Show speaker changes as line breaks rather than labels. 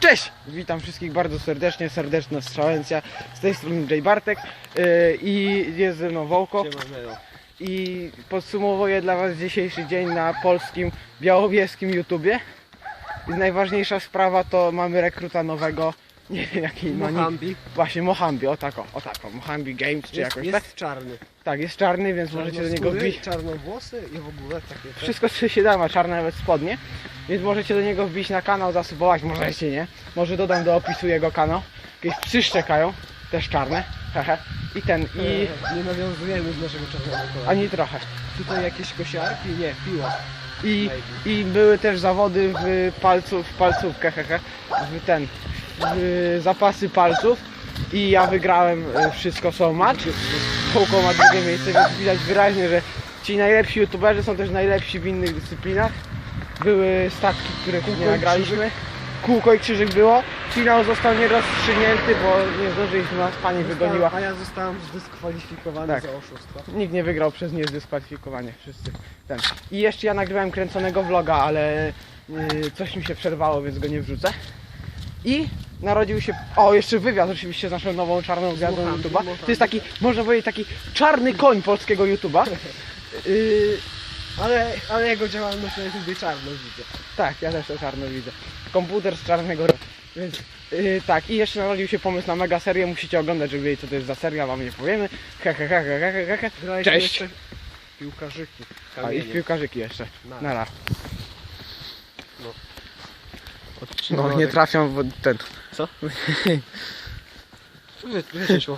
Cześć! Witam wszystkich bardzo serdecznie, serdeczna Strzałęcja. Z tej strony J Bartek yy, i jest ze mną Wołko. I podsumowuję dla Was dzisiejszy dzień na polskim, białowieskim YouTubie. I najważniejsza sprawa to mamy rekruta nowego, nie wiem jaki nick.
Mohambi.
Właśnie Mohambi, o tako, o tako, Mohambi Games czy
Jest,
jakoś
jest
tak.
czarny.
Tak, jest czarny, więc możecie do niego wbić.
Czarnowłosy i w ogóle takie.
Wszystko co się da, ma czarne nawet spodnie. Więc możecie do niego wbić na kanał, zasubować, możecie, nie? Może dodam do opisu jego kanał. Jakieś psy szczekają, też czarne, hehe. I ten, i...
Nie nawiązujemy z naszego czarnego kolegi.
ani trochę.
Tutaj jakieś kosiarki? Nie, piła.
I, I były też zawody w, palcu, w palcówkę, hehe. W ten, w zapasy palców. I ja wygrałem e, wszystko so much. Kołko ma drugie miejsce, więc widać wyraźnie, że ci najlepsi youtuberzy są też najlepsi w innych dyscyplinach. Były statki, których
Kółko
nie
i
nagraliśmy. Kółko i krzyżyk było. Finał został nierozstrzygnięty, bo nie zdążyliśmy, nas pani wygoniła.
A ja zostałem zdyskwalifikowany
Tak.
za oszustwo.
Nikt nie wygrał przez niezdyskwalifikowanie, wszyscy. Ten. I jeszcze ja nagrywałem kręconego vloga, ale yy, coś mi się przerwało, więc go nie wrzucę. I narodził się, o jeszcze wywiad oczywiście z naszą nową czarną gwiazdą
Mohambi,
YouTube'a. To jest taki, można powiedzieć, taki czarny koń polskiego YouTube'a. Yy,
Ale, ale jego działalność to jest tutaj czarno widzę.
tak, ja też to czarno widzę. Komputer z czarnego roku. Więc yy, tak, i jeszcze narodził się pomysł na mega serię, musicie oglądać, żeby wiedzieć co to jest za seria, wam nie powiemy. He he he he he he he.
Graliśmy
Cześć!
jeszcze Piłkarzyki.
A i piłkarzyki jeszcze.
Na.
Nara.
Odcinek.
No nie trafią w ten.
Wy, wyciąć